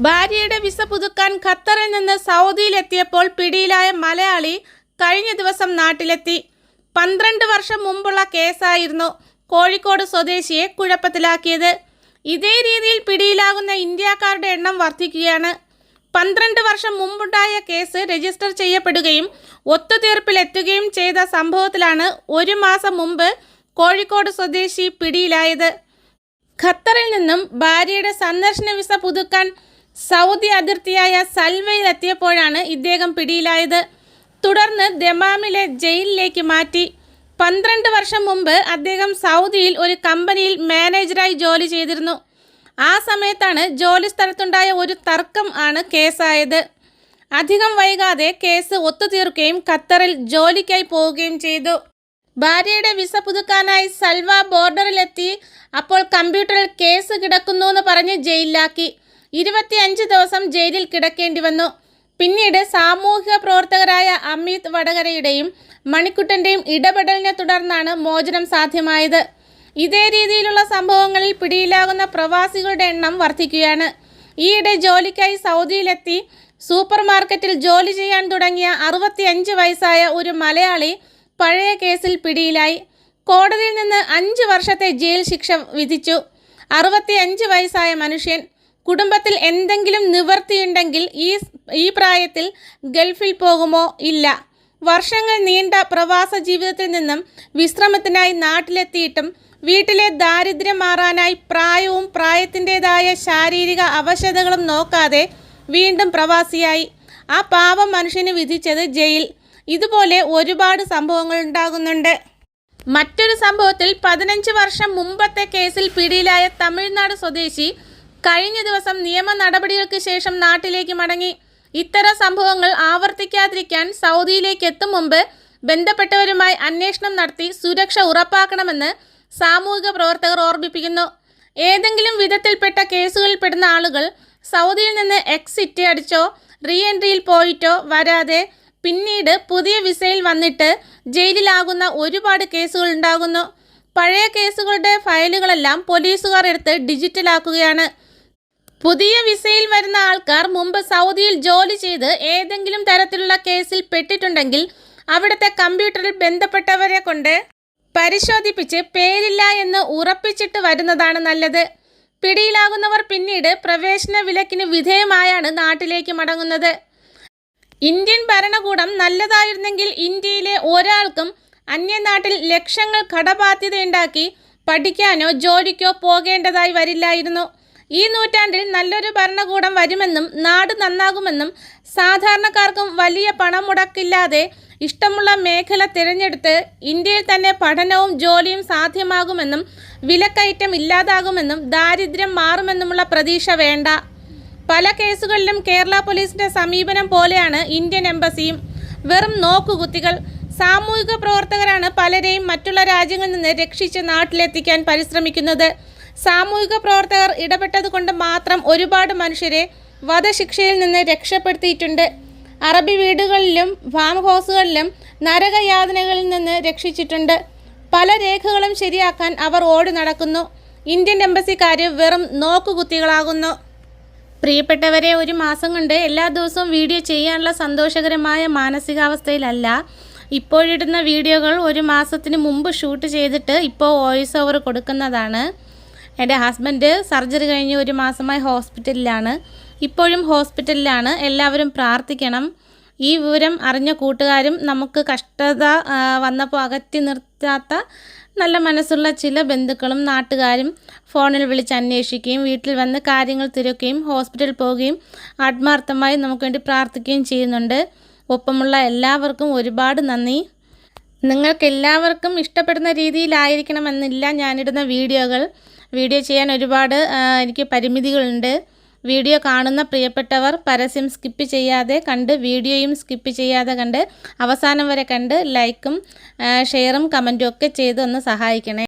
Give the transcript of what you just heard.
ഭാര്യയുടെ വിസ പുതുക്കാൻ ഖത്തറിൽ നിന്ന് സൗദിയിലെത്തിയപ്പോൾ പിടിയിലായ മലയാളി കഴിഞ്ഞ ദിവസം നാട്ടിലെത്തി. പന്ത്രണ്ട് വർഷം മുമ്പുള്ള കേസായിരുന്നു കോഴിക്കോട് സ്വദേശിയെ കുഴപ്പത്തിലാക്കിയത്. ഇതേ രീതിയിൽ പിടിയിലാകുന്ന ഇന്ത്യക്കാരുടെ എണ്ണം വർദ്ധിക്കുകയാണ്. പന്ത്രണ്ട് വർഷം മുമ്പുണ്ടായ കേസ് രജിസ്റ്റർ ചെയ്യപ്പെടുകയും ഒത്തുതീർപ്പിലെത്തുകയും ചെയ്ത സംഭവത്തിലാണ് ഒരു മാസം മുമ്പ് കോഴിക്കോട് സ്വദേശി പിടിയിലായത്. ഖത്തറിൽ നിന്നും ഭാര്യയുടെ സന്ദർശന വിസ പുതുക്കാൻ സൗദി അതിർത്തിയായ സൽവയിലെത്തിയപ്പോഴാണ് ഇദ്ദേഹം പിടിയിലായത്. തുടർന്ന് ദമാമിലെ ജയിലിലേക്ക് മാറ്റി. പന്ത്രണ്ട് വർഷം മുമ്പ് അദ്ദേഹം സൗദിയിൽ ഒരു കമ്പനിയിൽ മാനേജറായി ജോലി ചെയ്തിരുന്നു. ആ സമയത്താണ് ജോലി സ്ഥലത്തുണ്ടായ ഒരു തർക്കം ആണ് കേസായത്. അധികം വൈകാതെ കേസ് ഒത്തുതീർക്കുകയും ഖത്തറിൽ ജോലിക്കായി പോവുകയും ചെയ്തു. ഭാര്യയുടെ വിസ പുതുക്കാനായി സൽവ ബോർഡറിലെത്തി. അപ്പോൾ കമ്പ്യൂട്ടറിൽ കേസ് കിടക്കുന്നു എന്ന് പറഞ്ഞ് ജയിലിലാക്കി. ഇരുപത്തിയഞ്ച് ദിവസം ജയിലിൽ കിടക്കേണ്ടി വന്നു. പിന്നീട് സാമൂഹിക പ്രവർത്തകരായ അമിത് വടകരയുടെയും മണിക്കുട്ടന്റെയും ഇടപെടലിനെ തുടർന്നാണ് മോചനം സാധ്യമായത്. ഇതേ രീതിയിലുള്ള സംഭവങ്ങളിൽ പിടിയിലാകുന്ന പ്രവാസികളുടെ എണ്ണം വർദ്ധിക്കുകയാണ് ഈയിടെ ജോലിക്കായി സൗദിയിലെത്തി സൂപ്പർ മാർക്കറ്റിൽ ജോലി ചെയ്യാൻ തുടങ്ങിയ അറുപത്തിയഞ്ച് വയസ്സായ ഒരു മലയാളി പഴയ കേസിൽ പിടിയിലായി. കോടതിയിൽ നിന്ന് അഞ്ച് വർഷത്തെ ജയിൽ ശിക്ഷ വിധിച്ചു. അറുപത്തിയഞ്ച് വയസ്സായ മനുഷ്യൻ കുടുംബത്തിൽ എന്തെങ്കിലും നിവൃത്തിയുണ്ടെങ്കിൽ ഈ ഈ പ്രായത്തിൽ ഗൾഫിൽ പോകുമോ? ഇല്ല. വർഷങ്ങൾ നീണ്ട പ്രവാസ ജീവിതത്തിൽ നിന്നും വിശ്രമത്തിനായി നാട്ടിലെത്തിയിട്ടും വീട്ടിലെ ദാരിദ്ര്യം മാറാനായി പ്രായവും പ്രായത്തിന്റെതായ ശാരീരിക അവശതകളും നോക്കാതെ വീണ്ടും പ്രവാസിയായി. ആ പാവം മനുഷ്യന് വിധിച്ചത് ജയിൽ. ഇതുപോലെ ഒരുപാട് സംഭവങ്ങൾ ഉണ്ടാകുന്നുണ്ട്. മറ്റൊരു സംഭവത്തിൽ പതിനഞ്ച് വർഷം മുമ്പത്തെ കേസിൽ പിടിയിലായ തമിഴ്നാട് സ്വദേശി കഴിഞ്ഞ ദിവസം നിയമ നടപടികൾക്ക് ശേഷം നാട്ടിലേക്ക് മടങ്ങി. ഇത്തരം സംഭവങ്ങൾ ആവർത്തിക്കാതിരിക്കാൻ സൗദിയിലേക്ക് എത്തും മുമ്പ് ബന്ധപ്പെട്ടവരുമായി അന്വേഷണം നടത്തി സുരക്ഷ ഉറപ്പാക്കണമെന്ന് സാമൂഹിക പ്രവർത്തകർ ഓർമ്മിപ്പിക്കുന്നു. ഏതെങ്കിലും വിധത്തിൽപ്പെട്ട കേസുകളിൽ പെടുന്ന ആളുകൾ സൗദിയിൽ നിന്ന് എക്സിറ്റ് അടിച്ചോ റീ എൻട്രിയിൽ പോയിട്ടോ വരാതെ പിന്നീട് പുതിയ വിസയിൽ വന്നിട്ട് ജയിലിലാകുന്ന ഒരുപാട് കേസുകൾ ഉണ്ടാകുന്നു. പഴയ കേസുകളുടെ ഫയലുകളെല്ലാം പോലീസുകാർ എടുത്ത് ഡിജിറ്റലാക്കുകയാണ്. പുതിയ വിസയിൽ വരുന്ന ആൾക്കാർ മുമ്പ് സൗദിയിൽ ജോലി ചെയ്ത് ഏതെങ്കിലും തരത്തിലുള്ള കേസിൽ പെട്ടിട്ടുണ്ടെങ്കിൽ അവിടുത്തെ കമ്പ്യൂട്ടറിൽ ബന്ധപ്പെട്ടവരെ കൊണ്ട് പരിശോധിപ്പിച്ച് പേരില്ല എന്ന് ഉറപ്പിച്ചിട്ട് വരുന്നതാണ് നല്ലത്. പിടിയിലാകുന്നവർ പിന്നീട് പ്രവേശന വിലക്കിന് വിധേയമായാണ് നാട്ടിലേക്ക് മടങ്ങുന്നത്. ഇന്ത്യൻ ഭരണകൂടം നല്ലതായിരുന്നെങ്കിൽ ഇന്ത്യയിലെ ഒരാൾക്കും അന്യനാട്ടിൽ ലക്ഷങ്ങൾ കടബാധ്യതയുണ്ടാക്കി പഠിക്കാനോ ജോലിക്കോ പോകേണ്ടതായി വരില്ലായിരുന്നു. ഈ നൂറ്റാണ്ടിൽ നല്ലൊരു ഭരണകൂടം വരുമെന്നും നാട് നന്നാകുമെന്നും സാധാരണക്കാർക്കും വലിയ പണം മുടക്കില്ലാതെ ഇഷ്ടമുള്ള മേഖല തിരഞ്ഞെടുത്ത് ഇന്ത്യയിൽ തന്നെ പഠനവും ജോലിയും സാധ്യമാകുമെന്നും വിലക്കയറ്റം ഇല്ലാതാകുമെന്നും ദാരിദ്ര്യം മാറുമെന്നുമുള്ള പ്രതീക്ഷ വേണ്ട. പല കേസുകളിലും കേരള പോലീസിന്റെ സമീപനം പോലെയാണ് ഇന്ത്യൻ എംബസിയും. വെറും നോക്കുകുത്തികൾ. സാമൂഹിക പ്രവർത്തകരാണ് പലരെയും മറ്റുള്ള രാജ്യങ്ങളിൽ നിന്ന് രക്ഷിച്ച് നാട്ടിലെത്തിക്കാൻ പരിശ്രമിക്കുന്നത്. സാമൂഹിക പ്രവർത്തകർ ഇടപെട്ടതുകൊണ്ട് മാത്രം ഒരുപാട് മനുഷ്യരെ വധശിക്ഷയിൽ നിന്ന് രക്ഷപ്പെടുത്തിയിട്ടുണ്ട്. അറബി വീടുകളിലും ഫാം ഹൗസുകളിലും നരകയാതനകളിൽ നിന്ന് രക്ഷിച്ചിട്ടുണ്ട്. പല രേഖകളും ശരിയാക്കാൻ അവർ ഓടി നടക്കുന്നു. ഇന്ത്യൻ എംബസിക്കാർ വെറും നോക്കുകുത്തികളാകുന്നു. പ്രിയപ്പെട്ടവരെ ഒരു മാസം കൊണ്ട് എല്ലാ ദിവസവും വീഡിയോ ചെയ്യാനുള്ള സന്തോഷകരമായ മാനസികാവസ്ഥയിലല്ല. ഇപ്പോഴിടുന്ന വീഡിയോകൾ ഒരു മാസത്തിന് മുമ്പ് ഷൂട്ട് ചെയ്തിട്ട് ഇപ്പോൾ വോയിസ് ഓവർ കൊടുക്കുന്നതാണ്. എന്റെ ഹസ്ബൻഡ് സർജറി കഴിഞ്ഞ് ഒരു മാസമായി ഹോസ്പിറ്റലിലാണ്. ഇപ്പോഴും ഹോസ്പിറ്റലിലാണ്. എല്ലാവരും പ്രാർത്ഥിക്കണം. ഈ വിവരം അറിഞ്ഞ കൂട്ടുകാരും നമുക്ക് കഷ്ടത വന്നപ്പോൾ അകറ്റി നിർത്താത്ത നല്ല മനസ്സുള്ള ചില ബന്ധുക്കളും നാട്ടുകാരും ഫോണിൽ വിളിച്ച് അന്വേഷിക്കുകയും വീട്ടിൽ വന്ന് കാര്യങ്ങൾ തിരക്കുകയും ഹോസ്പിറ്റലിൽ പോവുകയും ആത്മാർത്ഥമായി നമുക്ക് വേണ്ടി പ്രാർത്ഥിക്കുകയും ചെയ്യുന്നുണ്ട്. ഒപ്പമുള്ള എല്ലാവർക്കും ഒരുപാട് നന്ദി. നിങ്ങൾക്കെല്ലാവർക്കും ഇഷ്ടപ്പെടുന്ന രീതിയിലായിരിക്കണമെന്നില്ല ഞാനിടുന്ന വീഡിയോകൾ. വീഡിയോ ചെയ്യാൻ ഒരുപാട് എനിക്ക് പരിമിതികളുണ്ട്. വീഡിയോ കാണുന്ന പ്രിയപ്പെട്ടവർ പരസ്യം സ്കിപ്പ് ചെയ്യാതെ കണ്ട് വീഡിയോയും സ്കിപ്പ് ചെയ്യാതെ കണ്ട് അവസാനം വരെ കണ്ട് ലൈക്കും ഷെയറും കമന്റും ഒക്കെ ചെയ്ത് ഒന്ന് സഹായിക്കണേ.